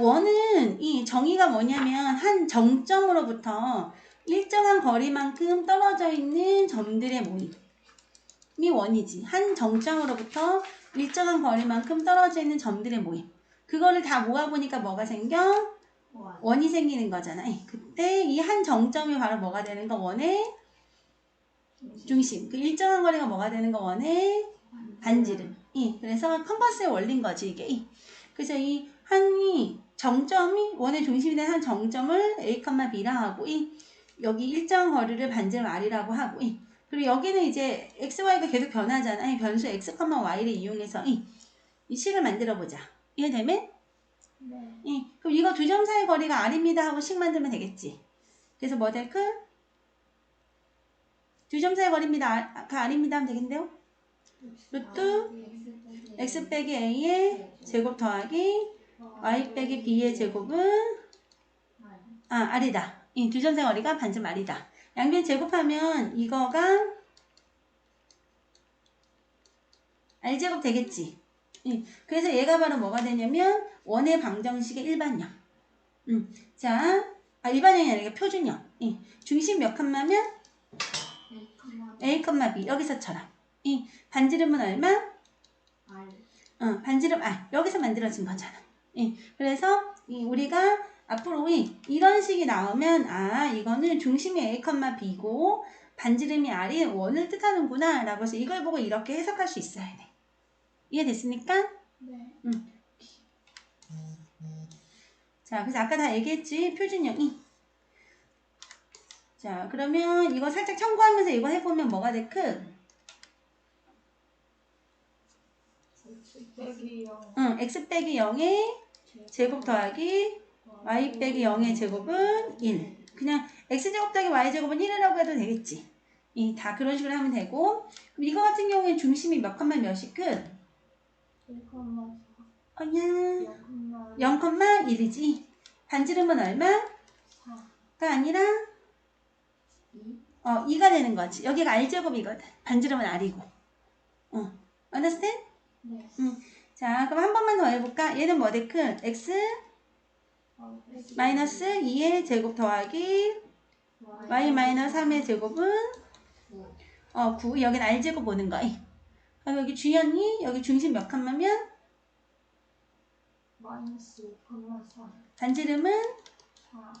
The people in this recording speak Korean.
원은 이 정의가 뭐냐면 한 정점으로부터 일정한 거리만큼 떨어져 있는 점들의 모임이 원이지. 한 정점으로부터 일정한 거리만큼 떨어져 있는 점들의 모임. 그거를 다 모아보니까 뭐가 생겨? 원. 원이 생기는 거잖아. 예, 그때 이 한 정점이 바로 뭐가 되는 거? 원의 중심. 그 일정한 거리가 뭐가 되는 거? 원의 반지름. 예, 그래서 컴퍼스의 원리인 거지 이게. 예. 그래서 이 한이 정점이 원의 중심이 된 한 정점을 A, B라 하고 이 여기 일정 거리를 반지름 R이라고 하고 이 그리고 여기는 이제 x, y가 계속 변하잖아. 이 변수 x, y를 이용해서 이, 이 식을 만들어 보자. 이해되면? 네. 예, 그럼 이거 두 점 사이 거리가 R입니다 하고 식 만들면 되겠지. 그래서 뭐 될까? 두점 사이 거리입니다. 가 R입니다 하면 되겠는데요? 루트 x 빼기 a의 제곱 더하기 y 빼기 b의 제곱은 아 R이다. 이 두점 사이 거리가 반점 R이다. 양변 제곱하면 이거가 R제곱 되겠지. 예, 그래서 얘가 바로 뭐가 되냐면 원의 방정식의 일반형. 음, 자, 아 일반형이 아니라 표준형. 예, 중심 몇 칸마면 A, B 여기서처럼. 이 반지름은 얼마? R. 어, 반지름 R 여기서 만들어진 거잖아. 예, 그래서 이 우리가 앞으로 이 이런 식이 나오면 아 이거는 중심이 A, B고 반지름이 R이 원을 뜻하는구나 라고 해서 이걸 보고 이렇게 해석할 수 있어야 돼. 이해됐습니까? 네. 자, 그래서 아까 다 얘기했지 표준형이. 자, 그러면 이거 살짝 참고하면서 이거 해보면 뭐가 돼? 크? 빼기 0. 응, x 빼기 0의 제곱 더하기 y 빼기 0의 제곱은 1. 그냥 x제곱 더하기 y제곱은 1이라고 해도 되겠지. 이, 다 그런 식으로 하면 되고. 그럼 이거 같은 경우에 중심이 몇 칸만 몇이 끝? 1,4. 어냐? 0,1. 0,1이지. 반지름은 얼마? 4. 가 아니라 2. 어, 2가 되는 거지. 여기가 r제곱이거든. 반지름은 r이고. 어, understand? 네. 자, 그럼 한 번만 더 해볼까? 얘는 뭐 돼? 큰 x 어, 마이너스 2의 제곱 더하기 y 마이너스 3의 제곱은 어, 9. 여긴 r제곱 보는 거. 그럼 여기 주연이 여기 중심 몇 칸마면 마이너스 5,4. 반지름은 4.